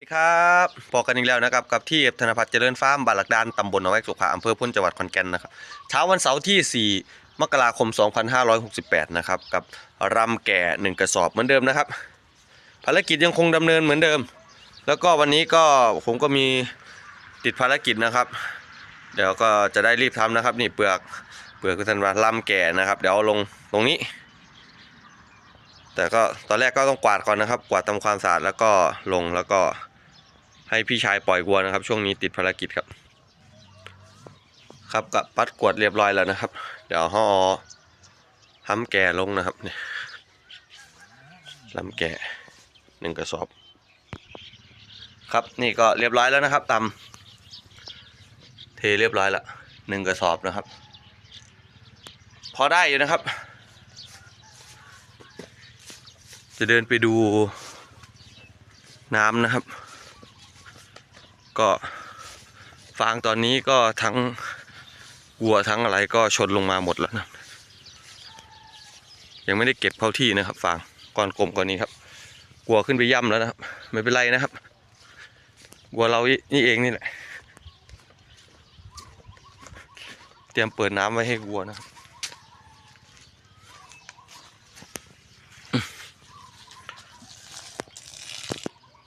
สวัสดีครับพอกันอีกแล้วนะครับกับที่ธนพัฒน์เจริญฟาร์มบานหลักดานตำบลหนองแวกสุขาอำเภอพุนจังหวัดขอนแก่นนะครับเช้าวันเสาร์ที่ 4 มกราคม 2568 นะครับกับรำแก่หนึ่งกระสอบเหมือนเดิมนะครับ ภารกิจยังคงดำเนินเหมือนเดิม แล้วก็วันนี้ก็ผมก็มีติดภารกิจนะครับ เดี๋ยวก็จะได้รีบทำนะครับ นี่เปลือกเปลือกกุธันวาลำแก่นะครับ เดี๋ยวเอาลงตรงนี้ แต่ก็ตอนแรกก็ต้องกวาดก่อนนะครับ กวาดทำความสะอาดแล้วก็ลงแล้วก็ ให้พี่ชายปล่อยวัวนะครับ ช่วงนี้ติดภารกิจครับ ครับกับปัดกวดเรียบร้อยแล้วนะครับ เดี๋ยวห่อห้ำแก่ลงนะครับนี่ลำแก่หนึ่งกระสอบ ครับนี่ก็เรียบร้อยแล้วนะครับตำเทเรียบร้อยล้วหนึ่งกระสอบนะครับ พอได้อยู่นะครับ จะเดินไปดูน้ำนะครับ ก็ฟางตอนนี้ก็ทั้งวัวทั้งอะไรก็ชนลงมาหมดแล้วนะยังไม่ได้เก็บเข้าที่นะครับ ฟางก้อนกลมก้อนนี้ครับกลัวขึ้นไปย่ำแล้วนะครับ ไม่เป็นไรนะครับวัวเรานี่เองนี่แหละ เตรียมเปิดน้ำไว้ให้วัวนะครับ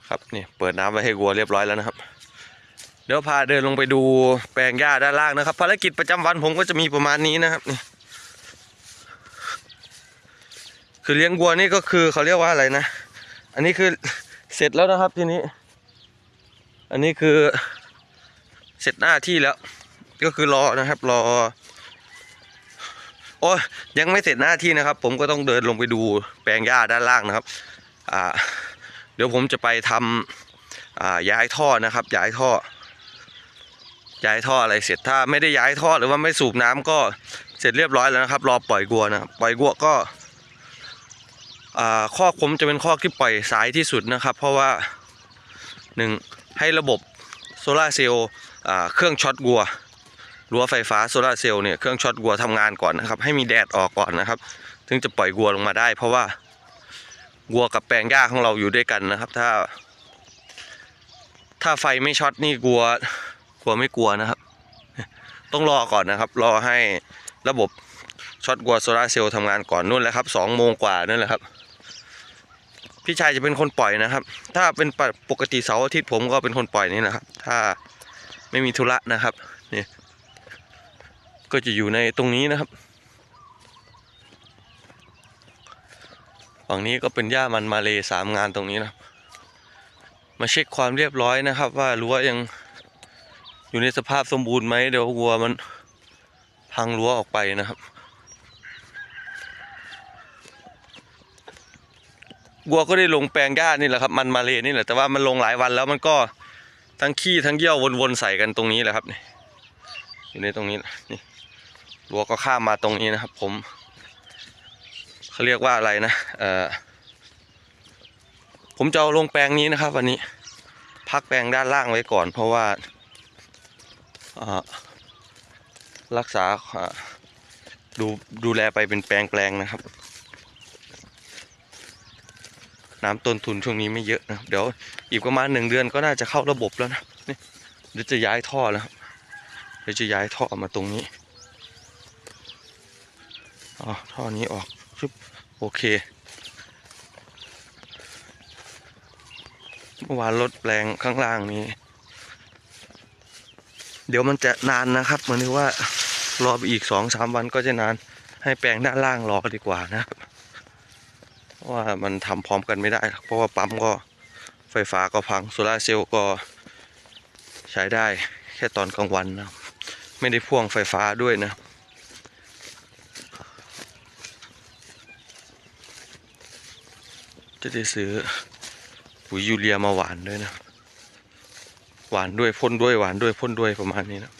ครับนี่เปิดน้ำไว้ให้วัวเรียบร้อยแล้วนะครับ เดี๋ยวพาเดินลงไปดูแปลงหญ้าด้านล่างนะครับ ภารกิจประจำวันผมก็จะมีประมาณนี้นะครับนี่คือเลี้ยงวัวนี่ก็คือเขาเรียกว่าอะไรนะ อันนี้คือเสร็จแล้วนะครับทีนี้ อันนี้คือเสร็จหน้าที่แล้ว ก็คือรอนะครับ รอ โอ้ยยังไม่เสร็จหน้าที่นะครับ ผมก็ต้องเดินลงไปดูแปลงหญ้าด้านล่างนะครับ อ่า เดี๋ยวผมจะไปทำอ่าย้ายท่อนะครับ ย้ายท่อ ย้ายท่ออะไรเสร็จถ้าไม่ได้ย้ายท่อหรือว่าไม่สูบน้ำก็เสร็จเรียบร้อยแล้วนะครับ รอปล่อยกัวนะปล่อยกัวก็ข้อผมจะเป็นข้อที่ปล่อยสายที่สุดนะครับ เพราะว่าหนึ่งให้ระบบโซลาเซลล์เครื่องช็อตกัวรั้วไฟฟ้าโซลาเซลล์เนี่ยเครื่องช็อตกัวทำงานก่อนนะครับ ให้มีแดดออกก่อนนะครับ ถึงจะปล่อยกัวลงมาได้ เพราะว่าวัวกับแปลงหญ้าของเราอยู่ด้วยกันนะครับ ถ้า ถ้าไฟไม่ช็อตนี่กัว กลัวไม่กลัวนะครับ ต้องรอก่อนนะครับ รอให้ระบบช็อตกัวโซลาเซลล์ทำงานก่อนนู่นแหละครับสองโมงกว่านั่นแหละครับ พี่ชายจะเป็นคนปล่อยนะครับ ถ้าเป็นปกติเสาร์อาทิตย์ผมก็เป็นคนปล่อยนี่นะครับ ถ้าไม่มีธุระนะครับนี่ก็จะอยู่ในตรงนี้นะครับฝั่งนี้ก็เป็นหญ้ามันมาเลสามงานตรงนี้นะ มาเช็คความเรียบร้อยนะครับ ว่ารั้วยัง อยู่ในสภาพสมบูรณ์ไหมเดี๋ยววัวมันพังรั้วออกไปนะครับวัวก็ได้ลงแปลงหญ้านี่แหละครับ มันมาเลนี่แหละแต่ว่ามันลงหลายวันแล้วมันก็ทั้งขี้ทั้งเยี่ยววนๆใส่กันตรงนี้แหละครับนี่อยู่ในตรงนี้นี่วัวก็ข้ามมาตรงนี้นะครับ ผมเขาเรียกว่าอะไรนะเอ่อผมจะเอาลงแปลงนี้นะครับ วันนี้ พักแปลงด้านล่างไว้ก่อน เพราะว่า รักษาดูดูแลไปเป็นแปลงแปลงนะครับ น้ำต้นทุนช่วงนี้ไม่เยอะนะเดี๋ยวอีกประมาณหนึ่งเดือนก็น่าจะเข้าระบบแล้วนะนี่เดี๋ยวจะย้ายท่อแล้วครับเดี๋ยวจะย้ายท่อมาตรงนี้อ๋อท่อนี้ออกปึ๊บโอเคเมื่อวานรถแปลงข้างล่างนี้ เดี๋ยวมันจะนานนะครับเหมือนที่ว่ารอไปอีกสองสามวันก็จะนาน ให้แปลงด้านล่างรอดีกว่านะครับว่ามันทำพร้อมกันไม่ได้ เพราะว่าปั๊มก็ไฟฟ้าก็พังโซลาเซลล์ก็ใช้ได้แค่ตอนกลางวันนะไม่ได้พ่วงไฟฟ้าด้วยนะจะได้ซื้อปุ๋ยยูเรียมาหวานด้วยนะ หวานด้วยพ่นด้วยหวานด้วยพ่นด้วยประมาณนี้นะ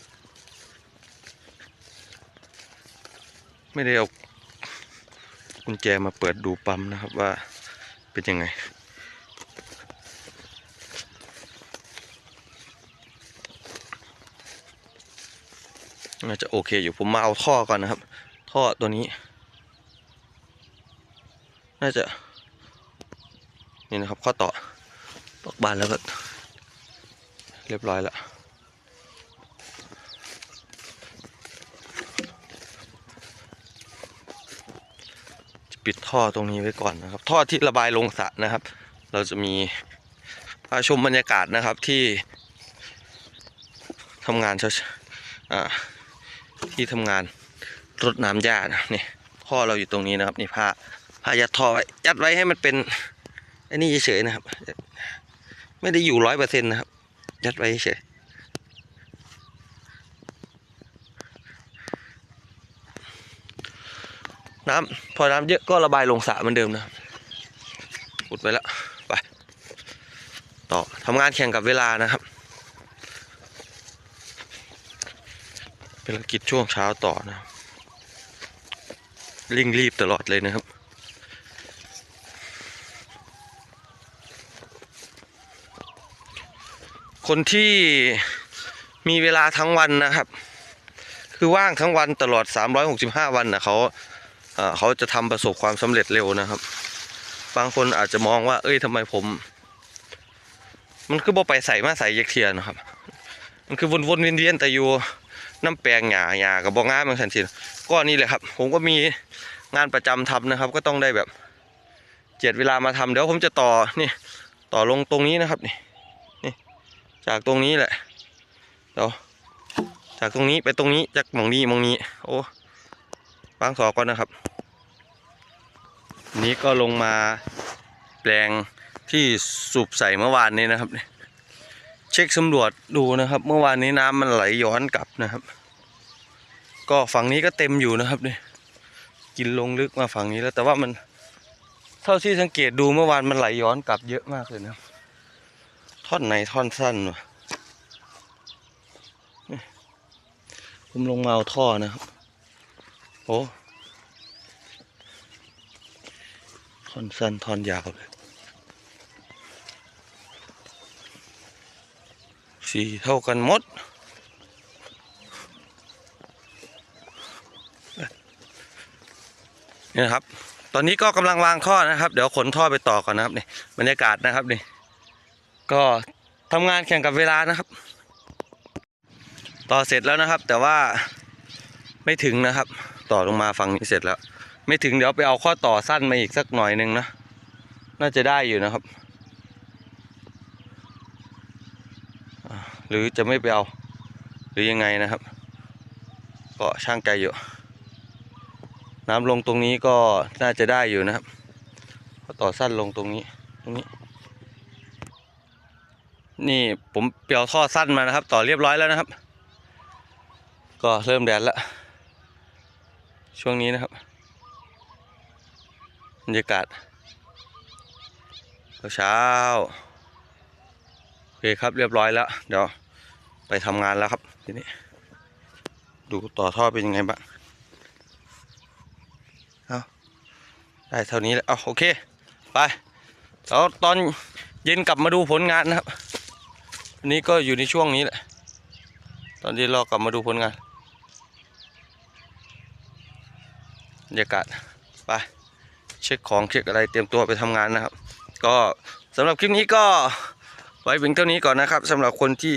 ไม่ได้เอากุญแจมาเปิดดูปั๊มนะครับว่าเป็นยังไง น่าจะโอเคอยู่ผมมาเอาท่อก่อนนะครับ ท่อตัวนี้ น่าจะ นี่นะครับข้อต่อตอกบานแล้วก็ เรียบร้อยแล้วจะปิดท่อตรงนี้ไว้ก่อนนะครับ ท่อที่ระบายลงสระนะครับ เราจะมีพาชมบรรยากาศนะครับที่ทำงานเช้าที่ทำงานรดน้ำหญ้านะนี่ท่อเราอยู่ตรงนี้นะครับ นี่ผ้าผ้ายัดท่อไว้ยัดไว้ให้มันเป็นอ้นี่เฉยๆนะครับ ไม่ได้อยู่ร้อยเปอร์เซ็นต์นะครับ ยัดไว้เฉยน้ำพอน้ำเยอะก็ระบายลงสระเหมือนเดิมนะครับอุดไว้แล้วไปต่อทำงานแข่งกับเวลานะครับภารกิจช่วงเช้าต่อนะครับเร่งรีบตลอดเลยนะครับ คนที่มีเวลาทั้งวันนะครับ คือว่างทั้งวันตลอด 365 วันนะเขาเขาจะทำประสบความสำเร็จเร็วนะครับ บางคนอาจจะมองว่า เอ้ยทำไมผม มันคือบ่ไปใส่มาใส่เยกเทียนะครับ มันคือวนๆเวียนๆแต่อยู่น้ำแปลงหยาหยากับบ่ง่ามันสันทีก็นี่แหละครับ ผมก็มีงานประจำทำนะครับ ก็ต้องได้แบบเจ็ดเวลามาทำเดี๋ยวผมจะต่อนี่ต่อลงตรงนี้นะครับนี่ จากตรงนี้แหละเดี๋ยวจากตรงนี้ไปตรงนี้จากมองนี้มองนี้ โอ้วางสอก่อนนะครับ นี้ก็ลงมาแปลงที่สูบใส่เมื่อวานนี้นะครับเนี่ยเช็คสำรวจดูนะครับ เมื่อวานนี้น้ำมันไหลย้อนกลับนะครับ ก็ฝั่งนี้ก็เต็มอยู่นะครับเนี่ยกินลงลึกมาฝั่งนี้แล้วแต่ว่ามัน เท่าที่สังเกตดูเมื่อวานมันไหลย้อนกลับเยอะมากเลยนะครับ ท่อนไหนท่อนสั้นวะผมลงมาเอาท่อนะครับ โอ้ท่อนสั้นท่อนยาวเลยสีเท่ากันหมดนี่นะครับ ตอนนี้ก็กำลังวางท่อนะครับ เดี๋ยวขนท่อไปต่อก่อนนะครับนี่บรรยากาศนะครับนี่ ก็ทำงานแข่งกับเวลานะครับ ต่อเสร็จแล้วนะครับ แต่ว่าไม่ถึงนะครับ ต่อลงมาฝั่งนี้เสร็จแล้ว ไม่ถึงเดี๋ยวไปเอาข้อต่อสั้นมาอีกสักหน่อยหนึงนะน่าจะได้อยู่นะครับ หรือจะไม่ไปเอา หรือยังไงนะครับ ก็ช่างใจอยู่ น้ำลงตรงนี้ก็น่าจะได้อยู่นะครับ ข้อต่อสั้นลงตรงนี้ตรงนี้ นี่ผมเปียวท่อสั้นมานะครับ ต่อเรียบร้อยแล้วนะครับ ก็เริ่มแดดแล้ว ช่วงนี้นะครับบรรยากาศเช้าโอเคครับเรียบร้อยแล้ว เดี๋ยวไปทำงานแล้วครับทีนี้ ดูต่อท่อเป็นยังไงบ้างเอาได้เท่านี้แล้วเอาโอเค ไปแล้วตอนเย็นกลับมาดูผลงานนะครับ อันนี้ก็อยู่ในช่วงนี้แหละ ตอนที่เรากลับมาดูผลงานบรรยากาศไปเช็คของเช็คอะไรเตรียมตัวไปทำงานนะครับ ก็สำหรับคลิปนี้ก็ไว้เพียงเท่านี้ก่อนนะครับสำหรับคนที่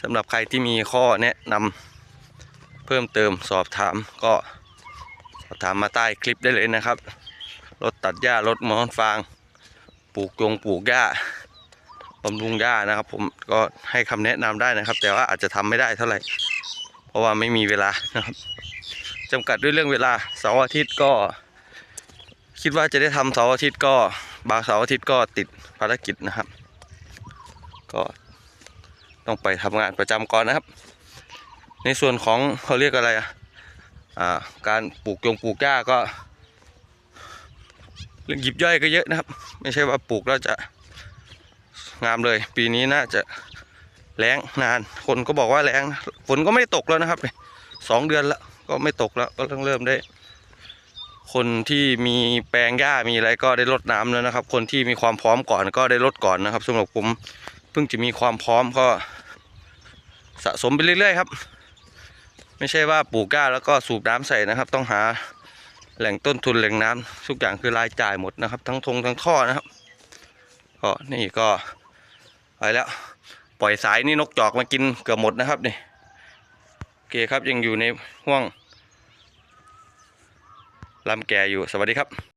สำหรับใครที่มีข้อแนะนำเพิ่มเติมสอบถามก็สอบถามมาใต้คลิปได้เลยนะครับรถตัดหญ้ารถมอนฟาง ปลูกยงปลูกหญ้า บำรุงหญ้านะครับ ผมก็ให้คำแนะนำได้นะครับ แต่ว่าอาจจะทำไม่ได้เท่าไหร่ เพราะว่าไม่มีเวลานะครับจำกัดด้วยเรื่องเวลาเสาร์อาทิตย์ก็ คิดว่าจะได้ทำเสาร์อาทิตย์ก็บางเสาร์อาทิตย์ก็ติดภารกิจนะครับ ก็ต้องไปทำงานประจำก่อนนะครับ ในส่วนของเขาเรียกอะไรอะอ่าการปลูกยงปลูกหญ้าก็เรื่องหยิบย่อยก็เยอะนะครับ ไม่ใช่ว่าปลูกแล้วจะ งามเลย ปีนี้น่าจะแล้งนาน คนก็บอกว่าแล้งฝนก็ไม่ตกแล้วนะครับเนี่ยสองเดือนแล้วก็ไม่ตกแล้วก็ต้องเริ่มได้ คนที่มีแปลงหญ้ามีอะไรก็ได้ลดน้ำแล้วนะครับ คนที่มีความพร้อมก่อนก็ได้ลดก่อนนะครับสำหรับผมเพิ่งจะมีความพร้อมก็ สะสมไปเรื่อยๆครับ ไม่ใช่ว่าปลูกหญ้าแล้วก็สูบน้ำใส่นะครับ ต้องหาแหล่งต้นทุนแหล่งน้ำทุกอย่างคือรายจ่ายหมดนะครับ ทั้งทงทั้งท่อนะครับก็นี่ก็ ไปแล้ว ปล่อยสายนี่นกจอกมากินเกือบหมดนะครับนี่โอเคครับยังอยู่ในห่วงลำแก่อยู่สวัสดีครับ